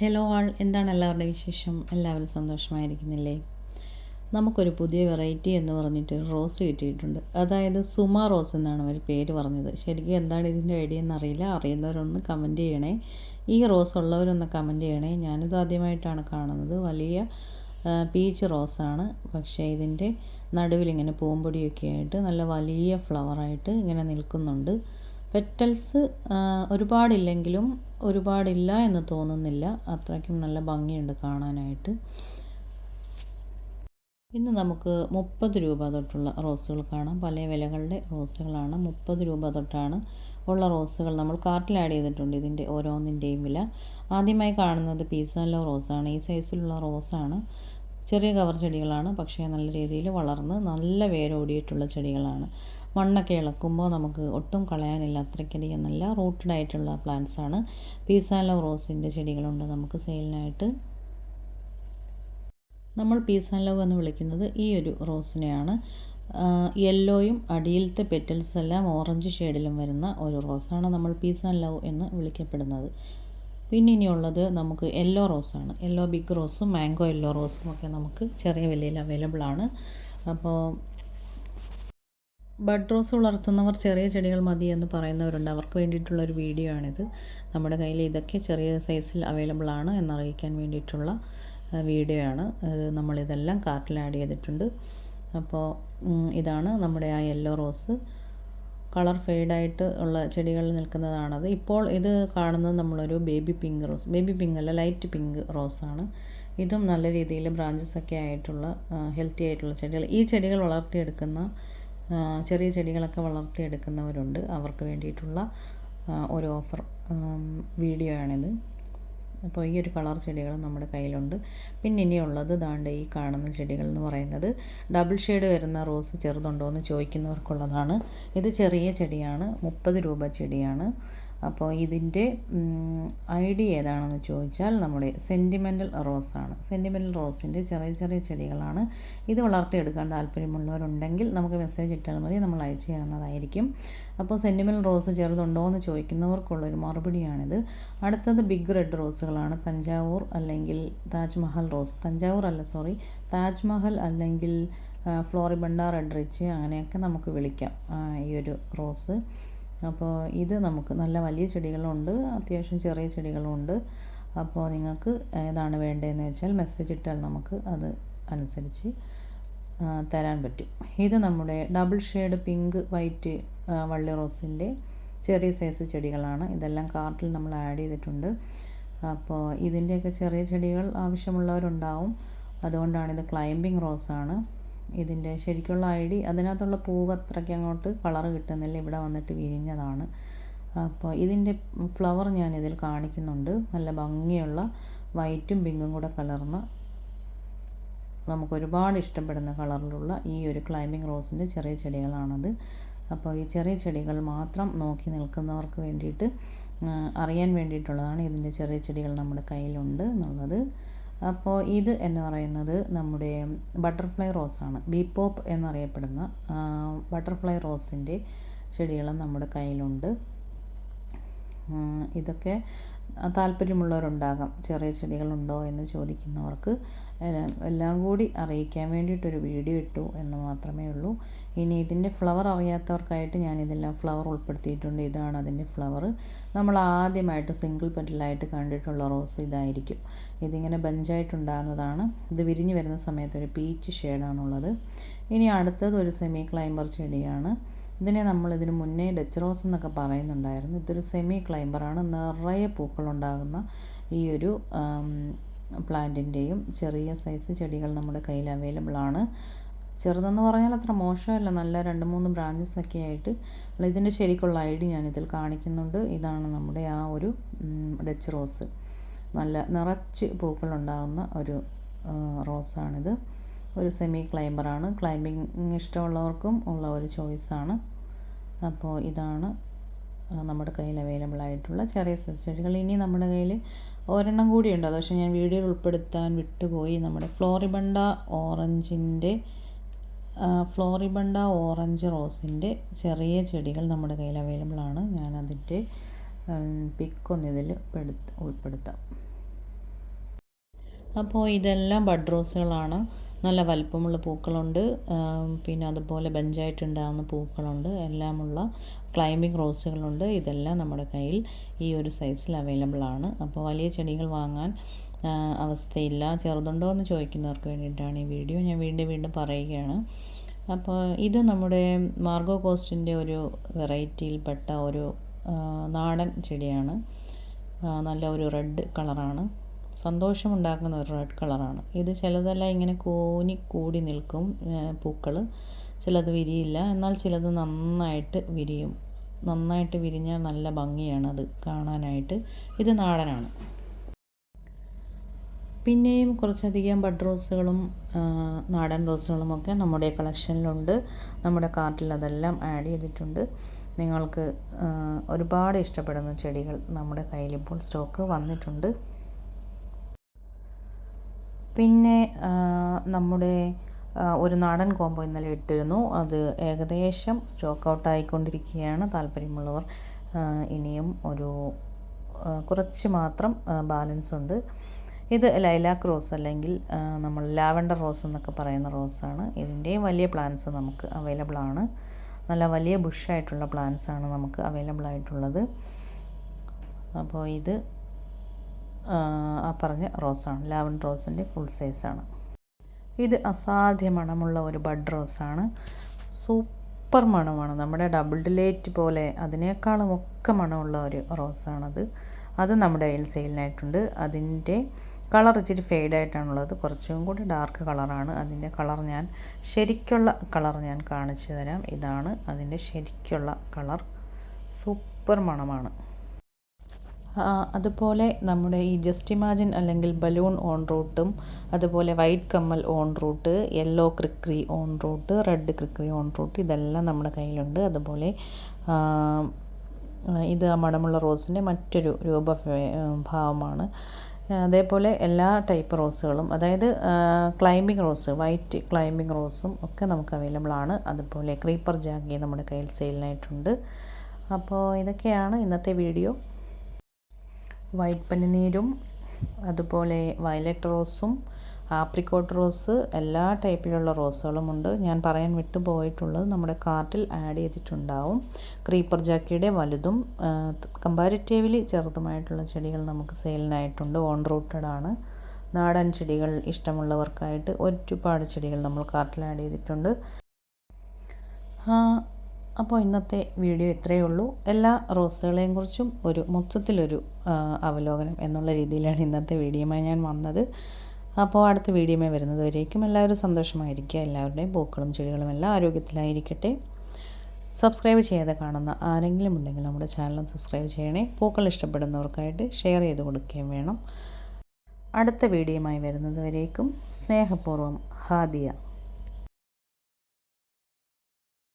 Hello ആൾ എന്താണ് എല്ലാവരുടെയും വിശേഷം? എല്ലാവരും സന്തോഷമായിരിക്കുന്നില്ലേ? നമുക്കൊരു പുതിയ വെറൈറ്റി എന്ന് പറഞ്ഞിട്ട് റോസ് കിട്ടിയിട്ടുണ്ട്. അതായത് സുമ റോസ് എന്നാണ് അവർ പേര് പറഞ്ഞത്. ശരിക്കും എന്താണ് ഇതിന്റെ ഐഡിയ എന്നറിയില്ല. അറിയുന്നവരൊന്ന് കമന്റ് ചെയ്യണേ. ഈ റോസ് ഉള്ളവരൊന്ന് കമന്റ് ചെയ്യണേ. ഞാനിത് ആദ്യമായിട്ടാണ് കാണുന്നത്. വലിയ പീച്ച് റോസാണ് പക്ഷേ ഇതിന്റെ നടുവിൽ ഇങ്ങനെ പൂമ്പൊടിയൊക്കെ ആയിട്ട് നല്ല വലിയ ഫ്ലവറായിട്ട് ഇങ്ങനെ നിൽക്കുന്നുണ്ട്. പെറ്റൽസ് ഒരുപാടില്ലെങ്കിലും ഒരുപാടില്ല എന്ന് തോന്നുന്നില്ല. അത്രയ്ക്കും നല്ല ഭംഗിയുണ്ട് കാണാനായിട്ട്. ഇന്ന് നമുക്ക് മുപ്പത് രൂപ തൊട്ടുള്ള റോസുകൾ കാണാം. പല വിലകളുടെ റോസുകളാണ്. മുപ്പത് രൂപ തൊട്ടാണ് ഉള്ള റോസുകൾ നമ്മൾ കാർട്ടിൽ ആഡ് ചെയ്തിട്ടുണ്ട്. ഇതിന്റെ ഓരോന്നിന്റെയും വില. ആദ്യമായി കാണുന്നത് പീസാലോ റോസാണ്. ഈ സൈസിലുള്ള റോസാണ്. ചെറിയ കവർ ചെടികളാണ്. പക്ഷേ നല്ല രീതിയിൽ വളർന്ന് നല്ല വേരോടിയിട്ടുള്ള ചെടികളാണ്. മണ്ണൊക്കെ ഇളക്കുമ്പോൾ നമുക്ക് ഒട്ടും കളയാനില്ല. അത്രയ്ക്കധികം നല്ല റൂട്ടഡ് ആയിട്ടുള്ള പ്ലാന്റ്സ് ആണ്. പീസാലോ റോസിന്റെ ചെടികളുണ്ട് നമുക്ക് സെയിലിനായിട്ട്. നമ്മൾ പീസ് എന്ന് വിളിക്കുന്നത് ഈ ഒരു റോസിനെയാണ്. യെല്ലോയും അടിയിലത്തെ പെറ്റൽസ് എല്ലാം ഓറഞ്ച് ഷെയ്ഡിലും വരുന്ന ഒരു റോസാണ് നമ്മൾ പീസ് ആൻഡ് ലവ് എന്ന് വിളിക്കപ്പെടുന്നത്. പിന്നെ ഇനിയുള്ളത് നമുക്ക് യെല്ലോ റോസാണ് യെല്ലോ ബിഗ് റോസും മാംഗോ യെല്ലോ റോസും ഒക്കെ നമുക്ക് ചെറിയ വിലയിൽ അവൈലബിൾ ആണ്. അപ്പോൾ ബഡ് റോസ് വളർത്തുന്നവർ ചെറിയ ചെടികൾ മതി എന്ന് പറയുന്നവരുണ്ട്. അവർക്ക് വേണ്ടിയിട്ടുള്ള ഒരു വീഡിയോ ആണിത്. നമ്മുടെ കയ്യിൽ ഇതൊക്കെ ചെറിയ സൈസിൽ അവൈലബിൾ ആണ് എന്നറിയിക്കാൻ വേണ്ടിയിട്ടുള്ള വീഡിയോ ആണ്. നമ്മളിതെല്ലാം കാർട്ടിൽ ആഡ് ചെയ്തിട്ടുണ്ട്. അപ്പോൾ ഇതാണ് നമ്മുടെ ആ യെല്ലോ റോസ് കളർ ഫെയ്ഡായിട്ട് ഉള്ള ചെടികളിൽ നിൽക്കുന്നതാണത്. ഇപ്പോൾ ഇത് കാണുന്നത് നമ്മളൊരു baby pink rose baby pink അല്ല ലൈറ്റ് പിങ്ക് റോസാണ്. ഇതും നല്ല രീതിയിൽ ബ്രാഞ്ചസ് ഒക്കെ ആയിട്ടുള്ള ഹെൽത്തി ആയിട്ടുള്ള ചെടികൾ. ഈ ചെടികൾ വളർത്തിയെടുക്കുന്ന ചെറിയ ചെടികളൊക്കെ വളർത്തിയെടുക്കുന്നവരുണ്ട്. അവർക്ക് വേണ്ടിയിട്ടുള്ള ഒരു ഓഫർ വീഡിയോ ആണിത്. അപ്പോൾ ഈ ഒരു കളർ ചെടികൾ നമ്മുടെ കയ്യിലുണ്ട്. പിന്നെ ഇനിയുള്ളത് ദാണ്ട് ഈ കാണുന്ന ചെടികൾ എന്ന് പറയുന്നത്. ഡബിൾ ഷെയ്ഡ് വരുന്ന റോസ് ചെറുതുണ്ടോ എന്ന് ചോദിക്കുന്നവർക്കുള്ളതാണ്. ഇത് ചെറിയ ചെടിയാണ്. മുപ്പത് രൂപ ചെടിയാണ്. അപ്പോൾ ഇതിന്റെ ഐ ഡി ഏതാണെന്ന് ചോദിച്ചാൽ നമ്മുടെ സെന്റിമെന്റൽ റോസാണ് സെന്റിമെന്റൽ റോസിന്റെ ചെറിയ ചെറിയ ചെടികളാണ്. ഇത് വളർത്തിയെടുക്കാൻ താല്പര്യമുള്ളവരുണ്ടെങ്കിൽ നമുക്ക് മെസ്സേജ് ഇട്ടാൽ മതി. നമ്മൾ അയച്ചു തരുന്നതായിരിക്കും. അപ്പോൾ സെന്റിമെന്റൽ റോസ് ചെറുതുണ്ടോ എന്ന് ചോദിക്കുന്നവർക്കുള്ളൊരു മറുപടിയാണിത്. അടുത്തത് ബിഗ് റെഡ് റോസുകളാണ്. തഞ്ചാവൂർ അല്ലെങ്കിൽ താജ്മഹൽ റോസ്. തഞ്ചാവൂർ അല്ല സോറി. താജ്മഹൽ അല്ലെങ്കിൽ ഫ്ലോറിബണ്ട റെഡ് റിച്ച് അങ്ങനെയൊക്കെ നമുക്ക് വിളിക്കാം ഈ ഒരു റോസ്. അപ്പോൾ ഇത് നമുക്ക് നല്ല വലിയ ചെടികളുണ്ട് അത്യാവശ്യം ചെറിയ ചെടികളുണ്ട്. അപ്പോൾ നിങ്ങൾക്ക് ഏതാണ് വേണ്ടതെന്ന് വെച്ചാൽ മെസ്സേജ് ഇട്ടാൽ നമുക്ക് അത് അനുസരിച്ച് തരാൻ പറ്റും. ഇത് നമ്മുടെ ഡബിൾ ഷെയ്ഡ് പിങ്ക് വൈറ്റ് വള്ളി റോസിന്റെ ചെറിയ സൈസ് ചെടികളാണ്. ഇതെല്ലാം കാർട്ടിൽ നമ്മൾ ആഡ് ചെയ്തിട്ടുണ്ട്. അപ്പോൾ ഇതിന്റെയൊക്കെ ചെറിയ ചെടികൾ ആവശ്യമുള്ളവരുണ്ടാവും. അതുകൊണ്ടാണ് ഇത് ക്ലൈംബിംഗ് റോസാണ് ഇതിന്റെ ശരിക്കുള്ള ഐ ഡി അതിനകത്തുള്ള പൂവ് അത്രയ്ക്ക് അങ്ങോട്ട് കളർ കിട്ടുന്നില്ല. ഇവിടെ വന്നിട്ട് വിരിഞ്ഞതാണ്. അപ്പോൾ ഇതിന്റെ ഫ്ലവർ ഞാൻ ഇതിൽ കാണിക്കുന്നുണ്ട്. നല്ല ഭംഗിയുള്ള വൈറ്റും പിങ്കും കൂടെ കലർന്ന നമുക്ക് ഒരുപാട് ഇഷ്ടപ്പെടുന്ന കളറിലുള്ള ഈ ഒരു ക്ലൈമ്പിംഗ് റോസിന്റെ ചെറിയ ചെടികളാണത്. അപ്പോൾ ഈ ചെറിയ ചെടികൾ മാത്രം നോക്കി നിൽക്കുന്നവർക്ക് വേണ്ടിയിട്ട് അറിയാൻ വേണ്ടിയിട്ടുള്ളതാണ് ഇതിന്റെ ചെറിയ ചെടികൾ നമ്മുടെ കയ്യിലുണ്ട് എന്നുള്ളത്. അപ്പോൾ ഇത് എന്ന് പറയുന്നത് നമ്മുടെ ബട്ടർഫ്ലൈ റോസാണ് ബി പോപ്പ് എന്നറിയപ്പെടുന്ന ബട്ടർഫ്ലൈ റോസിന്റെ ചെടികളും നമ്മുടെ കയ്യിലുണ്ട്. ഇതൊക്കെ താല്പര്യമുള്ളവരുണ്ടാകാം. ചെറിയ ചെടികളുണ്ടോ എന്ന് ചോദിക്കുന്നവർക്ക് എല്ലാം കൂടി അറിയിക്കാൻ വേണ്ടിയിട്ടൊരു വീഡിയോ ഇട്ടു എന്ന് മാത്രമേ ഉള്ളൂ. ഇനി ഇതിന്റെ ഫ്ലവർ അറിയാത്തവർക്കായിട്ട് ഞാൻ ഇതെല്ലാം ഫ്ലവർ ഉൾപ്പെടുത്തിയിട്ടുണ്ട്. ഇതാണ് അതിന്റെ ഫ്ലവർ. നമ്മൾ ആദ്യമായിട്ട് സിംഗിൾ പെറ്റലായിട്ട് കണ്ടിട്ടുള്ള റോസ് ഇതായിരിക്കും. ഇതിങ്ങനെ ബഞ്ചായിട്ടുണ്ടാകുന്നതാണ്. ഇത് വിരിഞ്ഞ് വരുന്ന സമയത്ത് ഒരു പീച്ച് ഷെയ്ഡാണുള്ളത്. ഇനി അടുത്തത് ഒരു സെമി ക്ലൈംബർ ചെടിയാണ്. ഇതിനെ നമ്മൾ ഇതിന് മുന്നേ ഡച്ച് റോസ് എന്നൊക്കെ പറയുന്നുണ്ടായിരുന്നു. ഇതൊരു സെമി ക്ലൈംബറാണ് നിറയെ പൂക്കളുണ്ടാകുന്ന ഈ ഒരു പ്ലാന്റിന്റെയും ചെറിയ സൈസ് ചെടികൾ നമ്മുടെ കയ്യിൽ അവൈലബിൾ ആണ്. ചെറുതെന്ന് പറഞ്ഞാൽ അത്ര മോശമല്ല. നല്ല രണ്ട് മൂന്ന് ബ്രാഞ്ചസ് ഒക്കെ ആയിട്ട്. ഇതിന്റെ ശരിക്കുള്ള ഐ ഡി ഞാനിതിൽ കാണിക്കുന്നുണ്ട്. ഇതാണ് നമ്മുടെ ആ ഒരു ഡച്ച് റോസ് നല്ല നിറച്ച് പൂക്കളുണ്ടാകുന്ന ഒരു റോസാണിത്. ഒരു സെമി ക്ലൈംബറാണ് ക്ലൈമ്പിങ് ഇഷ്ടമുള്ളവർക്കും ഉള്ള ഒരു ചോയ്സാണ് അപ്പോൾ ഇതാണ് നമ്മുടെ കയ്യിൽ അവൈലബിൾ ആയിട്ടുള്ള ചെറിയ സൈസ് ചെടികൾ ഇനി നമ്മുടെ കയ്യിൽ ഒരെണ്ണം കൂടിയുണ്ട്. അത് പക്ഷേ ഞാൻ വീഡിയോയിൽ ഉൾപ്പെടുത്താൻ വിട്ടുപോയി. നമ്മുടെ ഫ്ലോറിബണ്ട ഓറഞ്ചിന്റെ ഫ്ലോറിബണ്ട ഓറഞ്ച് റോസിന്റെ ചെറിയ ചെടികൾ നമ്മുടെ കയ്യിൽ അവൈലബിൾ ആണ്. ഞാൻ അതിന്റെ പിക്കൊന്നിതിൽ ഉൾപ്പെടുത്താം. അപ്പോൾ ഇതെല്ലാം ബഡ് റോസുകളാണ്. നല്ല വലിപ്പമുള്ള പൂക്കളുണ്ട്. പിന്നെ അതുപോലെ ബഞ്ചായിട്ടുണ്ടാകുന്ന പൂക്കളുണ്ട്. എല്ലാമുള്ള ക്ലൈമ്പിംഗ് റോസുകളുണ്ട് ഇതെല്ലാം നമ്മുടെ കയ്യിൽ ഈ ഒരു സൈസിൽ അവൈലബിൾ ആണ്. അപ്പോൾ വലിയ ചെടികൾ വാങ്ങാൻ അവസ്ഥയില്ല. ചെറുതുണ്ടോ എന്ന് ചോദിക്കുന്നവർക്ക് വേണ്ടിയിട്ടാണ് ഈ വീഡിയോ ഞാൻ വീണ്ടും വീണ്ടും പറയുകയാണ്. അപ്പോൾ ഇത് നമ്മുടെ മാർഗോ കോസ്റ്റിന്റെ ഒരു വെറൈറ്റിയിൽപ്പെട്ട ഒരു നാടൻ ചെടിയാണ്. നല്ല ഒരു റെഡ് കളറാണ് സന്തോഷമുണ്ടാക്കുന്ന ഒരു റെഡ് കളറാണ് ഇത് ചിലതെല്ലാം ഇങ്ങനെ കൂനി കൂടി നിൽക്കും പൂക്കൾ ചിലത് വിരിയില്ല. എന്നാൽ ചിലത് നന്നായിട്ട് വിരിയും. നന്നായിട്ട് വിരിഞ്ഞാൽ നല്ല ഭംഗിയാണ് അത് കാണാനായിട്ട്. ഇത് നാടനാണ്. പിന്നെയും കുറച്ചധികം ബഡ് റോസുകളും നാടൻ റോസുകളും ഒക്കെ നമ്മുടെ കളക്ഷനിലുണ്ട്. നമ്മുടെ കാർട്ടിൽ അതെല്ലാം ആഡ് ചെയ്തിട്ടുണ്ട്. നിങ്ങൾക്ക് ഒരുപാട് ഇഷ്ടപ്പെടുന്ന ചെടികൾ നമ്മുടെ കയ്യിൽ ഇപ്പോൾ സ്റ്റോക്ക് വന്നിട്ടുണ്ട്. പിന്നെ നമ്മുടെ ഒരു നാടൻ കോംബോ ഇന്നലെ ഇട്ടിരുന്നു. അത് ഏകദേശം സ്റ്റോക്ക് ഔട്ട് ആയിക്കൊണ്ടിരിക്കുകയാണ്. താല്പര്യമുള്ളവർ ഇനിയും ഒരു കുറച്ച് മാത്രം ബാലൻസ് ഉണ്ട്. ഇത് ലൈലാക്ക് റോസ് അല്ലെങ്കിൽ നമ്മൾ ലാവൻഡർ റോസ് എന്നൊക്കെ പറയുന്ന റോസാണ് ഇതിന്റെയും വലിയ പ്ലാന്റ്സ് നമുക്ക് അവൈലബിൾ ആണ്. നല്ല വലിയ ബുഷായിട്ടുള്ള പ്ലാന്റ്സ് ആണ് നമുക്ക് അവൈലബിൾ ആയിട്ടുള്ളത്. അപ്പോൾ ഇത് ആ പറഞ്ഞ റോസാണ്. ലാവൻ റോസിന്റെ ഫുൾ സൈസാണ്. ഇത് അസാധ്യ മണമുള്ള ഒരു ബഡ് റോസാണ്. സൂപ്പർ മണമാണ്. നമ്മുടെ ഡബിൾ ഡിലേറ്റ് പോലെ അതിനേക്കാളും ഒക്കെ മണമുള്ള ഒരു റോസാണത്. അത് നമ്മുടെ കയ്യിൽ സെയിലിനായിട്ടുണ്ട്. അതിന്റെ കളർ ഇച്ചിരി ഫെയ്ഡായിട്ടാണുള്ളത്. കുറച്ചും കൂടി ഡാർക്ക് കളറാണ്. അതിന്റെ കളർ ഞാൻ ശരിക്കുള്ള കളർ ഞാൻ കാണിച്ചു തരാം. ഇതാണ് അതിന്റെ ശരിക്കുള്ള കളർ. സൂപ്പർ മണമാണ്. അതുപോലെ നമ്മുടെ ഈ ജസ്റ്റ് ഇമാജിൻ അല്ലെങ്കിൽ ബലൂൺ ഓൺ റൂട്ടും അതുപോലെ വൈറ്റ് കമ്മൽ ഓൺ റൂട്ട് യെല്ലോ ക്രിക്രി ഓൺ റൂട്ട് റെഡ് ക്രിക്രി ഓൺ റൂട്ട് ഇതെല്ലാം നമ്മുടെ കയ്യിലുണ്ട്. അതുപോലെ ഇത് മടമുള്ള റോസിന്റെ മറ്റൊരു രൂപ ഭാവമാണ്. അതേപോലെ എല്ലാ ടൈപ്പ് റോസുകളും അതായത് ക്ലൈമ്പിംഗ് റോസ് വൈറ്റ് ക്ലൈമ്പിംഗ് റോസും ഒക്കെ നമുക്ക് അവൈലബിൾ ആണ്. അതുപോലെ ക്രീപ്പർ ജാഗി നമ്മുടെ കയ്യിൽ സെയിലിനായിട്ടുണ്ട് അപ്പോൾ ഇതൊക്കെയാണ് ഇന്നത്തെ വീഡിയോ വൈറ്റ് പനിനീരും അതുപോലെ വയലറ്റ് റോസും ആപ്രിക്കോട്ട് റോസ് എല്ലാ ടൈപ്പിലുള്ള റോസുകളുമുണ്ട്. ഞാൻ പറയാൻ വിട്ടുപോയിട്ടുള്ളത് നമ്മുടെ കാർട്ടിൽ ആഡ് ചെയ്തിട്ടുണ്ടാവും. ക്രീപ്പർ ജാക്കിയുടെ വലുതും കമ്പാരിറ്റീവ്ലി ചെറുതുമായിട്ടുള്ള ചെടികൾ നമുക്ക് സെയിലിനായിട്ടുണ്ട്. ഓൺ റൂട്ടഡ് ആണ് നാടൻ ചെടികൾ ഇഷ്ടമുള്ളവർക്കായിട്ട് ഒരുപാട് ചെടികൾ നമ്മൾ കാർട്ടിൽ ആഡ് ചെയ്തിട്ടുണ്ട്. അപ്പോൾ ഇന്നത്തെ വീഡിയോ ഇത്രയേ ഉള്ളൂ. എല്ലാ റോസുകളെയും കുറിച്ചും ഒരു മൊത്തത്തിലൊരു അവലോകനം എന്നുള്ള രീതിയിലാണ് ഇന്നത്തെ വീഡിയോമായി ഞാൻ വന്നത്. അപ്പോൾ അടുത്ത വീഡിയോമായി വരുന്നത് വരേക്കും എല്ലാവരും സന്തോഷമായിരിക്കുക. എല്ലാവരുടെയും പൂക്കളും ചെടികളും എല്ലാം ആരോഗ്യത്തിലായിരിക്കട്ടെ. സബ്സ്ക്രൈബ് ചെയ്യാതെ കാണുന്ന ആരെങ്കിലും ഉണ്ടെങ്കിൽ നമ്മുടെ ചാനൽ സബ്സ്ക്രൈബ് ചെയ്യണേ. പൂക്കൾ ഇഷ്ടപ്പെടുന്നവർക്കായിട്ട് ഷെയർ ചെയ്ത് കൊടുക്കുകയും വേണം. അടുത്ത വീഡിയോയുമായി വരുന്നത് വരേക്കും സ്നേഹപൂർവം ഹാദിയ.